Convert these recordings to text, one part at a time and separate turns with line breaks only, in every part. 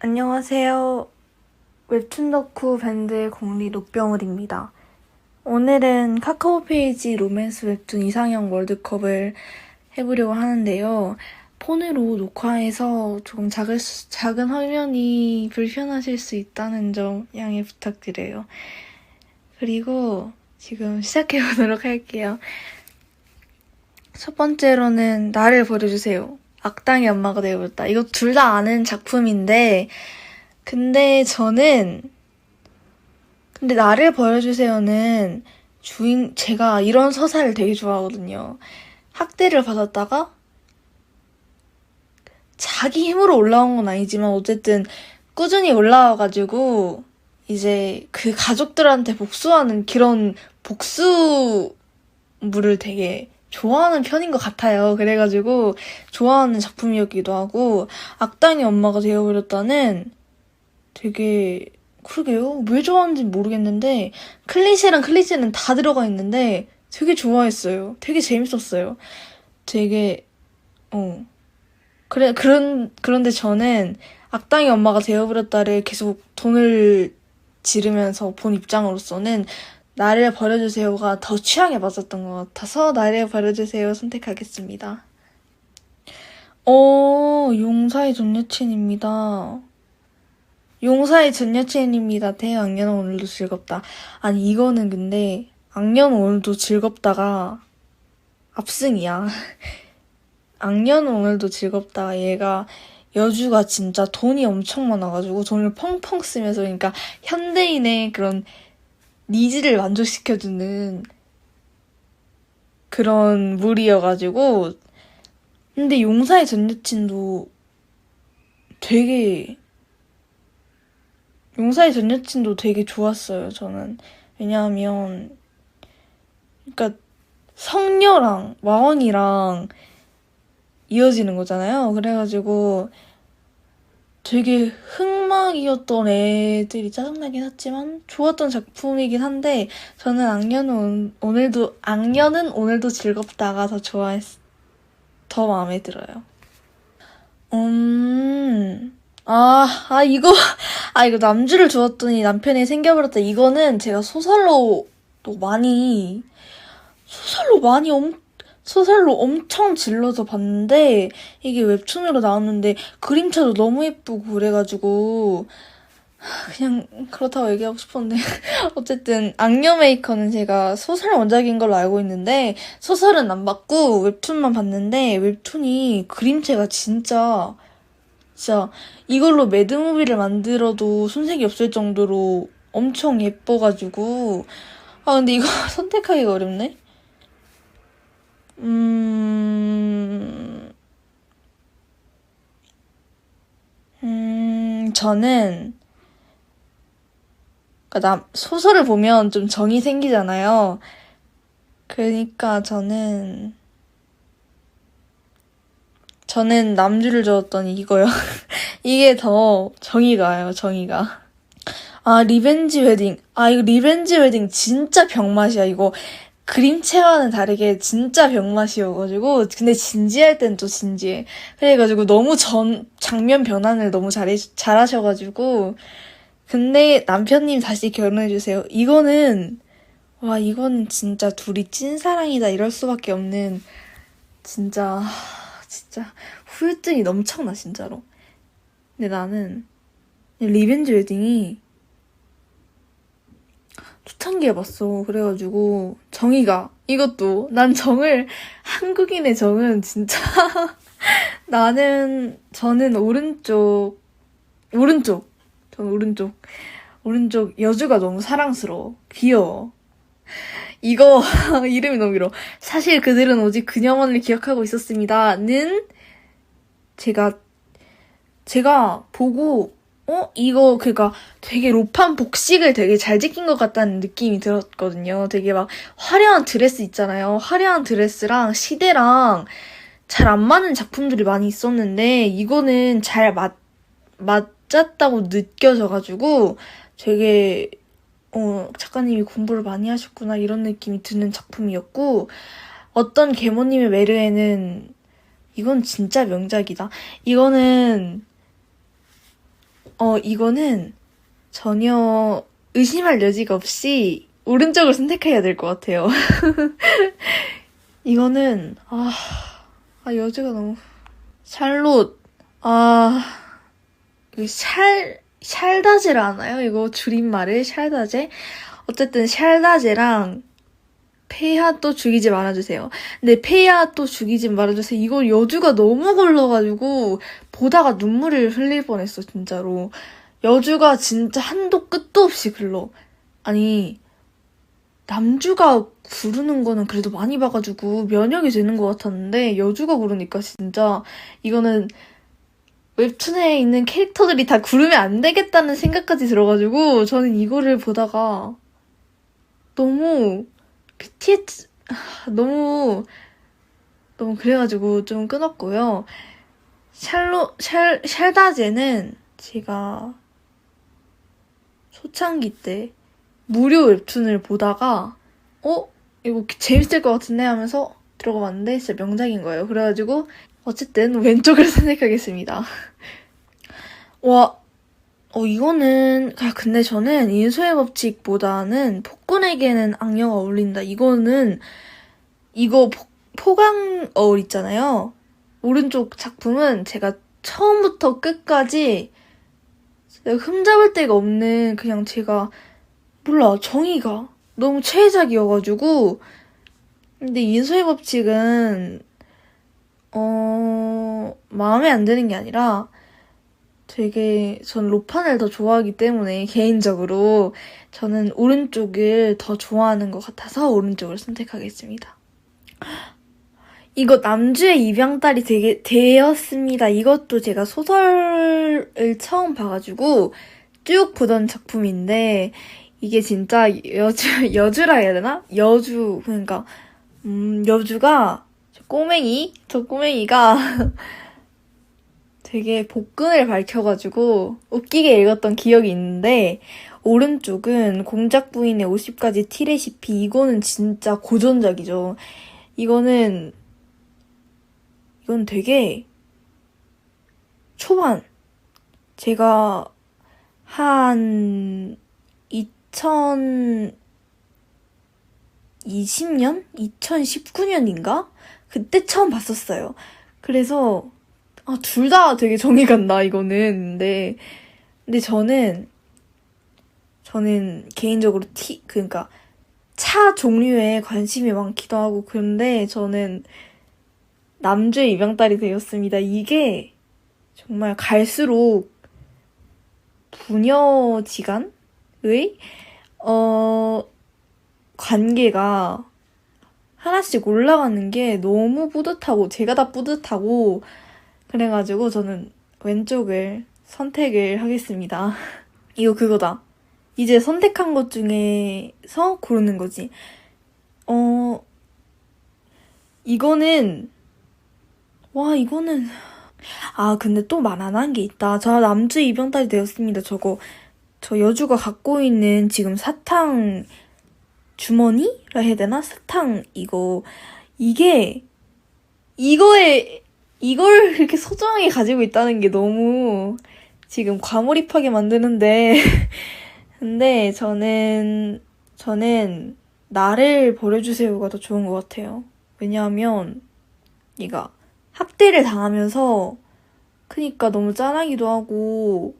안녕하세요. 웹툰 덕후 밴드의 공리 녹병울입니다. 오늘은 카카오 페이지 로맨스 웹툰 이상형 월드컵을 해보려고 하는데요. 폰으로 녹화해서 조금 수- 작은 화면이 불편하실 수 있다는 점 양해 부탁드려요. 그리고 지금 시작해보도록 할게요. 첫 번째로는 나를 버려주세요. 악당의 엄마가 되어버렸다. 이거 둘 다 아는 작품인데, 근데 저는, 근데 나를 버려주세요는 주인, 제가 이런 서사를 되게 좋아하거든요. 학대를 받았다가, 자기 힘으로 올라온 건 아니지만, 어쨌든, 꾸준히 올라와가지고, 이제 그 가족들한테 복수하는 그런 복수물을 되게 좋아하는 편인 것 같아요. 그래가지고 좋아하는 작품이었기도 하고 악당의 엄마가 되어버렸다는 되게 그러게요. 왜 좋아하는지 모르겠는데 클리셰랑 클리셰는 다 들어가 있는데 되게 좋아했어요. 되게 재밌었어요. 되게 어 그래 그런 그런데 저는 악당의 엄마가 되어버렸다를 계속 돈을 지르면서 본 입장으로서는 나를 버려주세요가 더 취향에 맞았던 것 같아서 나를 버려주세요 선택하겠습니다. 어, 용사의 전 여친입니다. 용사의 전 여친입니다. 대악년은 오늘도 즐겁다. 아니, 이거는 근데, 악년은 오늘도 즐겁다가, 압승이야. 악년은 오늘도 즐겁다. 얘가, 여주가 진짜 돈이 엄청 많아가지고 돈을 펑펑 쓰면서, 그러니까, 현대인의 그런, 니즈를 만족시켜주는 그런 물이어가지고 근데 용사의 전 여친도 되게 용사의 전 여친도 되게 좋았어요 저는. 왜냐하면 그러니까 성녀랑 와원이랑 이어지는 거잖아요. 그래가지고 되게 흑막이었던 애들이 짜증나긴 했지만 좋았던 작품이긴 한데 저는 악녀는 온- 오늘도 악녀는 오늘도 즐겁다가 더 좋아했 더 마음에 들어요. 음. 아, 아 이거 아 이거 남주를 주었더니 남편이 생겨버렸다. 이거는 제가 소설로 또 많이 소설로 많이 엄 소설로 엄청 질러서 봤는데 이게 웹툰으로 나왔는데 그림체도 너무 예쁘고 그래가지고 그냥 그렇다고 얘기하고 싶었는데 어쨌든 악녀 메이커는 제가 소설 원작인 걸로 알고 있는데 소설은 안 봤고 웹툰만 봤는데 웹툰이 그림체가 진짜 진짜 이걸로 매드무비를 만들어도 손색이 없을 정도로 엄청 예뻐가지고 아 근데 이거 선택하기가 어렵네. 음, 음, 저는, 그니까 남, 소설을 보면 좀 정이 생기잖아요. 그러니까 저는, 저는 남주를 저었더니 이거요. 이게 더 정이 가요, 정이가. 아, 리벤지 웨딩. 아, 이거 리벤지 웨딩 진짜 병맛이야, 이거. 그림체와는 다르게 진짜 병맛이어가지고 근데 진지할 땐 또 진지해. 그래가지고 너무 전 장면 변환을 너무 잘해 잘하셔가지고. 근데 남편님 다시 결혼해주세요. 이거는 와 이거는 진짜 둘이 찐사랑이다 이럴 수밖에 없는 진짜 진짜 후유증이 넘쳐나 진짜로. 근데 나는 리벤지 웨딩이 초창기에 봤어. 그래가지고 정이가 이것도 난 정을 한국인의 정은 진짜 나는 저는 오른쪽 오른쪽 전 오른쪽 오른쪽 여주가 너무 사랑스러워. 귀여워. 이거 이름이 너무 길어. 사실 그들은 오직 그녀만을 기억하고 있었습니다는 제가 제가 보고 어 이거 그니까 되게 로판 복식을 되게 잘 지킨 것 같다는 느낌이 들었거든요. 되게 막 화려한 드레스 있잖아요. 화려한 드레스랑 시대랑 잘 안 맞는 작품들이 많이 있었는데 이거는 잘 맞, 맞았다고 느껴져가지고 되게 어, 작가님이 공부를 많이 하셨구나 이런 느낌이 드는 작품이었고 어떤 계모님의 메르에는 이건 진짜 명작이다. 이거는 어, 이거는 전혀 의심할 여지가 없이 오른쪽을 선택해야 될 것 같아요. 이거는, 아, 아, 여지가 너무. 샬롯, 아, 그 샬, 샬다제라 하나요? 이거 줄임말을 샬다제? 어쨌든 샬다제랑 페이하 또 죽이지 말아주세요. 근데 페이하 또 죽이지 말아주세요. 이거 여주가 너무 걸러가지고 보다가 눈물을 흘릴 뻔했어 진짜로. 여주가 진짜 한도 끝도 없이 글러. 아니 남주가 구르는 거는 그래도 많이 봐가지고 면역이 되는 것 같았는데 여주가 구르니까 진짜 이거는 웹툰에 있는 캐릭터들이 다 구르면 안 되겠다는 생각까지 들어가지고 저는 이거를 보다가 너무 PTS 너무 너무 그래가지고 좀 끊었고요. 샬로 샬 샬다제는 제가 초창기 때 무료 웹툰을 보다가 어 이거 재밌을 것 같은데 하면서 들어가 봤는데 진짜 명작인 거예요. 그래가지고 어쨌든 왼쪽을 선택하겠습니다. 와, 어, 이거는, 아, 근데 저는 인수의 법칙보다는 폭군에게는 악녀가 어울린다. 이거는, 이거 포, 포강어울 있잖아요. 오른쪽 작품은 제가 처음부터 끝까지 흠잡을 데가 없는 그냥 제가, 몰라, 정의가 너무 최애작이어가지고, 근데 인수의 법칙은, 어, 마음에 안 드는 게 아니라, 되게 전 로판을 더 좋아하기 때문에 개인적으로 저는 오른쪽을 더 좋아하는 것 같아서 오른쪽을 선택하겠습니다. 이거 남주의 입양딸이 되게 되었습니다. 이것도 제가 소설을 처음 봐가지고 쭉 보던 작품인데 이게 진짜 여주 여주라 해야 되나? 여주 그러니까 음 여주가 저 꼬맹이 저 꼬맹이가 되게 복근을 밝혀가지고 웃기게 읽었던 기억이 있는데 오른쪽은 공작 부인의 50가지 티 레시피 이거는 진짜 고전작이죠. 이거는 이건 되게 초반 제가 한 2020년? 2019년인가? 그때 처음 봤었어요. 그래서 아, 둘 다 되게 정이 간다, 이거는. 근데, 근데 저는, 저는 개인적으로 티, 그니까, 차 종류에 관심이 많기도 하고, 그런데 저는 남주의 입양딸이 되었습니다. 이게 정말 갈수록 부녀지간의, 어, 관계가 하나씩 올라가는 게 너무 뿌듯하고, 제가 다 뿌듯하고, 그래가지고 저는 왼쪽을 선택을 하겠습니다. 이거 그거다. 이제 선택한 것 중에서 고르는 거지. 어, 이거는, 와, 이거는, 아, 근데 또 말 안 한 게 있다. 저 남주 입양딸이 되었습니다. 저거, 저 여주가 갖고 있는 지금 사탕 주머니라 해야 되나? 사탕, 이거. 이게, 이거에 이걸 그렇게 소중하게 가지고 있다는 게 너무 지금 과몰입하게 만드는데 근데 저는 저는 나를 버려주세요가 더 좋은 것 같아요. 왜냐하면 얘가 학대를 당하면서 크니까 너무 짠하기도 하고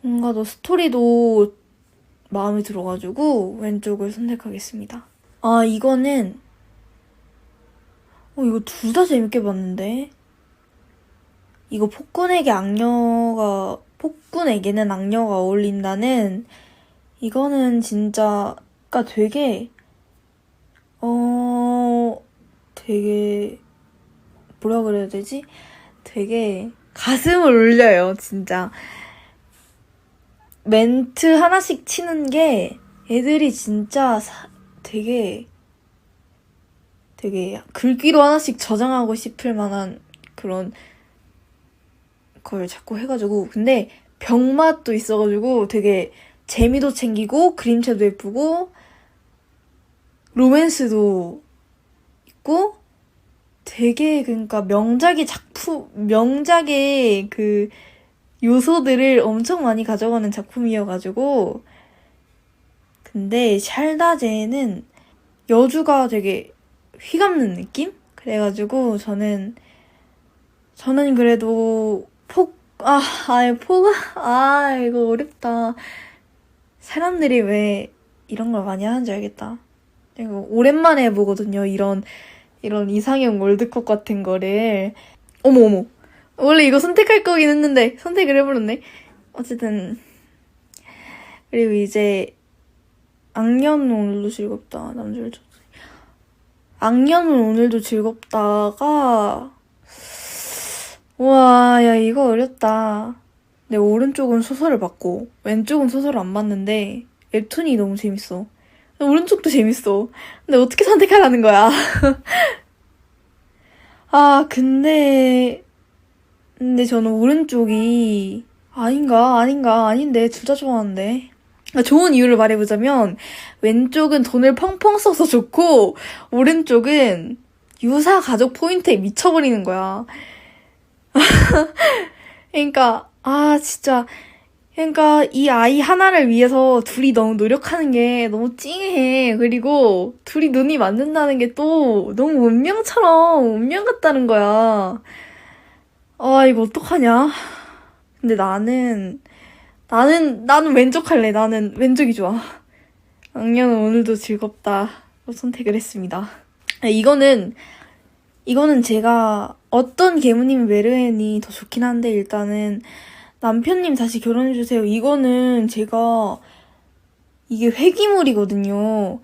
뭔가 더 스토리도 마음에 들어가지고 왼쪽을 선택하겠습니다. 아 이거는 어, 이거 둘 다 재밌게 봤는데? 이거 폭군에게 악녀가, 폭군에게는 악녀가 어울린다는, 이거는 진짜, 가 되게, 어, 되게, 뭐라 그래야 되지? 되게 가슴을 울려요, 진짜. 멘트 하나씩 치는 게 애들이 진짜 사, 되게 되게 글귀로 하나씩 저장하고 싶을 만한 그런 걸 자꾸 해가지고. 근데 병맛도 있어가지고 되게 재미도 챙기고 그림체도 예쁘고 로맨스도 있고 되게 그러니까 명작의 작품 명작의 그 요소들을 엄청 많이 가져가는 작품이어가지고. 근데 샬다제는 여주가 되게 휘감는 느낌? 그래가지고 저는 저는 그래도 폭, 아, 아, 폭, 아, 이거 어렵다. 사람들이 왜 이런 걸 많이 하는지 알겠다. 이거 오랜만에 보거든요. 이런, 이런 이상형 월드컵 같은 거를. 어머, 어머. 원래 이거 선택할 거긴 했는데, 선택을 해버렸네. 어쨌든. 그리고 이제, 악년은 오늘도 즐겁다. 남자를 줬 악년은 오늘도 즐겁다가, 와, 야, 이거 어렵다. 내 오른쪽은 소설을 봤고, 왼쪽은 소설을 안 봤는데, 웹툰이 너무 재밌어. 오른쪽도 재밌어. 근데 어떻게 선택하라는 거야? 아, 근데, 근데 저는 오른쪽이, 아닌가, 아닌가, 아닌데, 둘 다 좋아하는데. 아, 좋은 이유를 말해보자면, 왼쪽은 돈을 펑펑 써서 좋고, 오른쪽은 유사 가족 포인트에 미쳐버리는 거야. 그러니까, 아, 진짜. 그러니까, 이 아이 하나를 위해서 둘이 너무 노력하는 게 너무 찡해. 그리고, 둘이 눈이 맞는다는 게 또 너무 운명처럼, 운명 같다는 거야. 아, 이거 어떡하냐. 근데 나는, 나는, 나는 왼쪽 할래. 나는 왼쪽이 좋아. 악녀는 오늘도 즐겁다. 선택을 했습니다. 아, 이거는, 이거는 제가 어떤 계무님 메르엔이 더 좋긴 한데 일단은 남편님 다시 결혼해주세요. 이거는 제가 이게 회기물이거든요.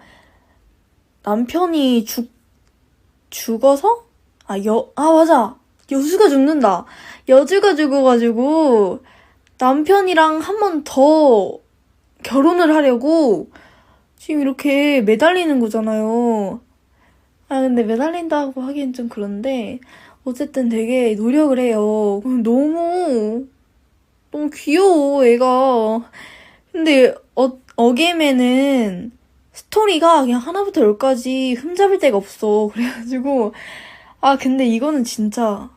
남편이 죽, 죽어서? 아, 여, 아, 맞아. 여주가 죽는다. 여주가 죽어가지고 남편이랑 한 번 더 결혼을 하려고 지금 이렇게 매달리는 거잖아요. 아, 근데 매달린다고 하기엔 좀 그런데, 어쨌든 되게 노력을 해요. 너무, 너무 귀여워, 애가. 근데, 어, 어게맨은 스토리가 그냥 하나부터 열까지 흠잡을 데가 없어. 그래가지고, 아, 근데 이거는 진짜,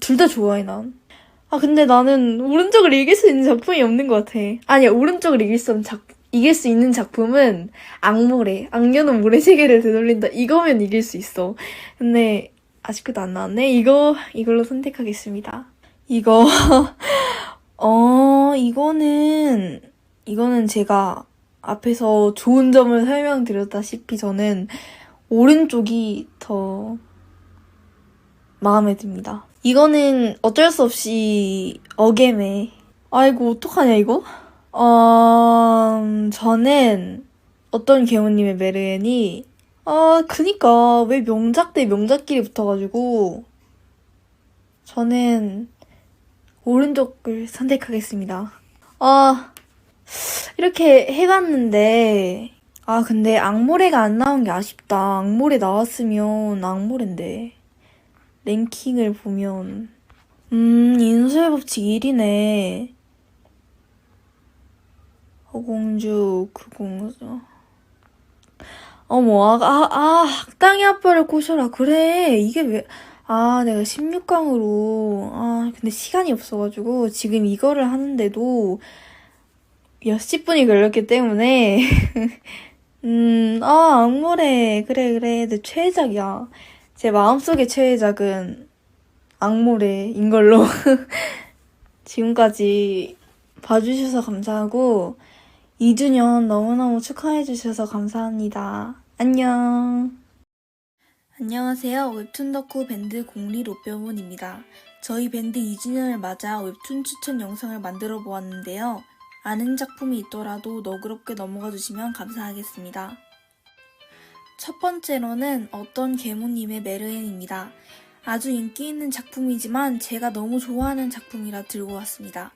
둘 다 좋아해, 난. 아, 근데 나는 오른쪽을 이길 수 있는 작품이 없는 것 같아. 아니야, 오른쪽을 이길 수 있는 작, 이길 수 있는 작품은 악모래. 악녀는 모래시계를 되돌린다. 이거면 이길 수 있어. 근데 아쉽게도 안 나왔네. 이거 이걸로 선택하겠습니다. 이거 어 이거는 이거는 제가 앞에서 좋은 점을 설명드렸다시피 저는 오른쪽이 더 마음에 듭니다. 이거는 어쩔 수 없이 어겜에 아이고 어떡하냐 이거? 어, 음, 저는 어떤 개모님의 메르엔이 아, 그니까 왜 명작 대 명작끼리 붙어가지고 저는 오른쪽을 선택하겠습니다. 아, 이렇게 해봤는데 아, 근데 악모래가 안 나온 게 아쉽다. 악모래 나왔으면 악모래인데 랭킹을 보면. 음, 인수의 법칙 1이네. 허공주 그공주 어머 아, 아, 아 학당의 아빠를 꼬셔라. 그래. 이게 왜 아 내가 16강으로. 아 근데 시간이 없어가지고 지금 이거를 하는데도 몇십 분이 걸렸기 때문에. 음아 악모래 그래 그래. 내 최애작이야 제 마음속의 최애작은 악모래인 걸로 지금까지 봐주셔서 감사하고 2주년 너무너무 축하해주셔서 감사합니다. 안녕. 안녕하세요. 웹툰 덕후 밴드 공리 로뼈문입니다. 저희 밴드 2주년을 맞아 웹툰 추천 영상을 만들어 보았는데요. 아는 작품이 있더라도 너그럽게 넘어가 주시면 감사하겠습니다. 첫 번째로는 어떤 계모님의 메르엔입니다. 아주 인기 있는 작품이지만 제가 너무 좋아하는 작품이라 들고 왔습니다.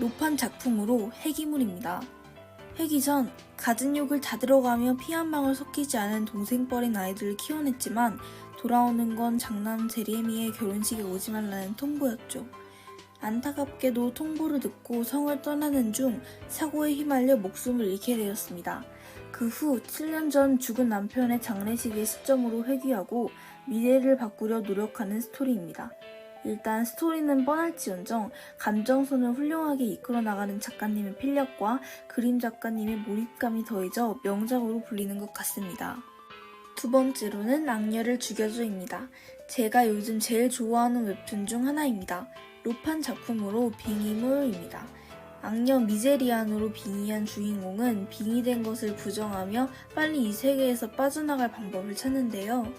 노판 작품으로 해기물입니다. 해기 전 갖은 욕을 다 들어가며 피 한 방울 섞이지 않은 동생뻘인 아이들을 키워냈지만 돌아오는 건 장남 제리미의 결혼식에 오지 말라는 통보였죠. 안타깝게도 통보를 듣고 성을 떠나는 중 사고에 휘말려 목숨을 잃게 되었습니다. 그 후 7년 전 죽은 남편의 장례식의 시점으로 회귀하고 미래를 바꾸려 노력하는 스토리입니다.
일단 스토리는 뻔할지언정 감정선을 훌륭하게 이끌어 나가는 작가님의 필력과 그림 작가님의 몰입감이 더해져 명작으로 불리는 것 같습니다. 두 번째로는 악녀를 죽여줘입니다. 제가 요즘 제일 좋아하는 웹툰 중 하나입니다. 로판 작품으로 빙의물입니다. 악녀 미제리안으로 빙의한 주인공은 빙의된 것을 부정하며 빨리 이 세계에서 빠져나갈 방법을 찾는데요.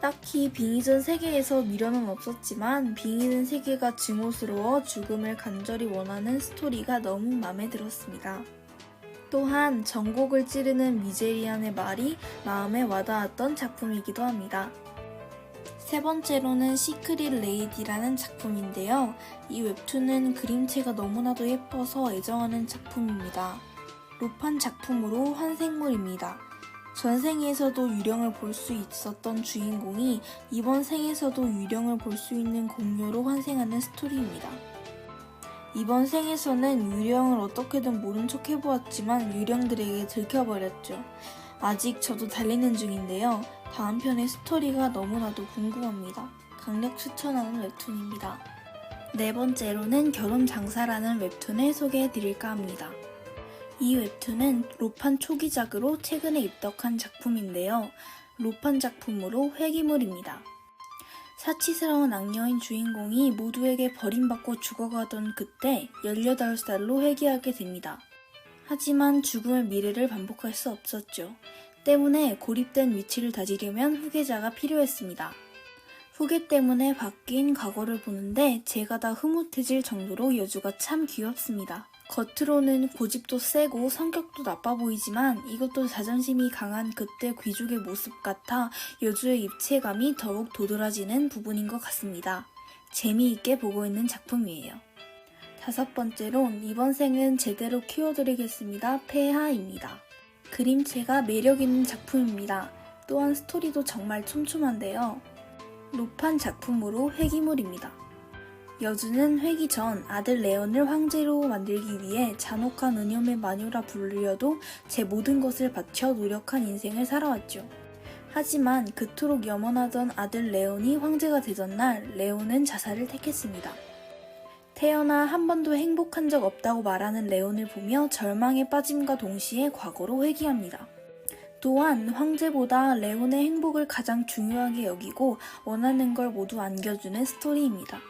딱히 빙의전 세계에서 미련은 없었지만 빙의된 세계가 증오스러워 죽음을 간절히 원하는 스토리가 너무 마음에 들었습니다. 또한 전곡을 찌르는 미제리안의 말이 마음에 와닿았던 작품이기도 합니다. 세 번째로는 시크릿 레이디라는 작품인데요. 이 웹툰은 그림체가 너무나도 예뻐서 애정하는 작품입니다. 로판 작품으로 환생물입니다. 전생에서도 유령을 볼 수 있었던 주인공이 이번 생에서도 유령을 볼 수 있는 공녀로 환생하는 스토리입니다. 이번 생에서는 유령을 어떻게든 모른 척 해보았지만 유령들에게 들켜버렸죠. 아직 저도 달리는 중인데요. 다음 편의 스토리가 너무나도 궁금합니다. 강력 추천하는 웹툰입니다. 네 번째로는 결혼 장사라는 웹툰을 소개해 드릴까 합니다. 이 웹툰은 로판 초기작으로 최근에 입덕한 작품인데요. 로판 작품으로 회기물입니다. 사치스러운 악녀인 주인공이 모두에게 버림받고 죽어가던 그때 18살로 회귀하게 됩니다. 하지만 죽음의 미래를 반복할 수 없었죠. 때문에 고립된 위치를 다지려면 후계자가 필요했습니다. 후계 때문에 바뀐 과거를 보는데 제가 다 흐뭇해질 정도로 여주가 참 귀엽습니다. 겉으로는 고집도 세고 성격도 나빠 보이지만 이것도 자존심이 강한 그때 귀족의 모습 같아 여주의 입체감이 더욱 도드라지는 부분인 것 같습니다. 재미있게 보고 있는 작품이에요. 다섯 번째로 이번 생은 제대로 키워드리겠습니다. 폐하입니다. 그림체가 매력있는 작품입니다. 또한 스토리도 정말 촘촘한데요. 로판 작품으로 회기물입니다. 여주는 회기 전 아들 레온을 황제로 만들기 위해 잔혹한 은염의 마녀라 불려도 제 모든 것을 바쳐 노력한 인생을 살아왔죠. 하지만 그토록 염원하던 아들 레온이 황제가 되던 날 레온은 자살을 택했습니다. 태어나 한 번도 행복한 적 없다고 말하는 레온을 보며 절망에 빠짐과 동시에 과거로 회귀합니다. 또한 황제보다 레온의 행복을 가장 중요하게 여기고 원하는 걸 모두 안겨주는 스토리입니다.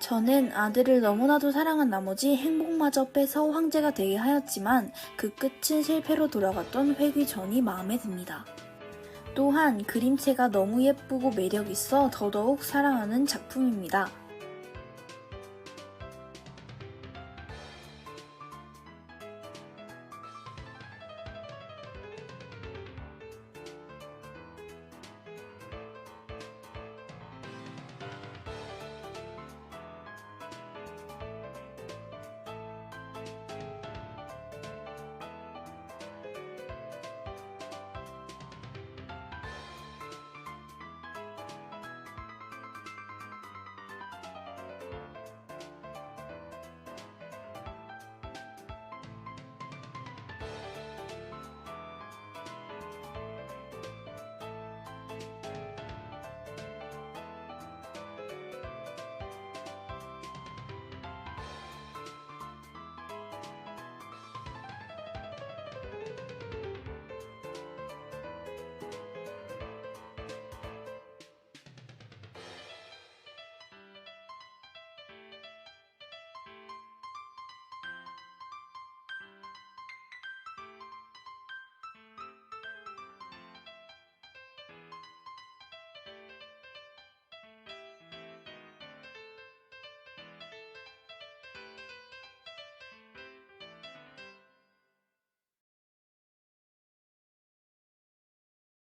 저는 아들을 너무나도 사랑한 나머지 행복마저 빼서 황제가 되게 하였지만 그 끝은 실패로 돌아갔던 회귀 전이 마음에 듭니다. 또한 그림체가 너무 예쁘고 매력있어 더더욱 사랑하는 작품입니다.